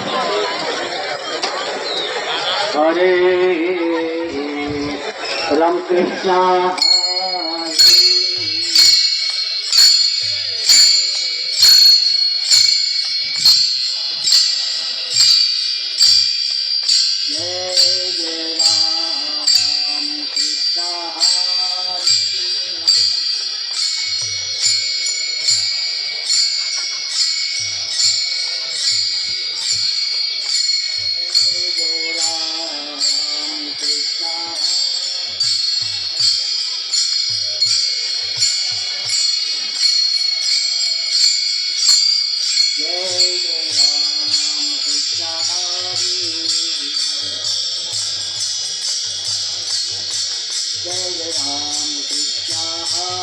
Gracias. হরে। রামকৃষ্ণ जय जय राम कृष्ण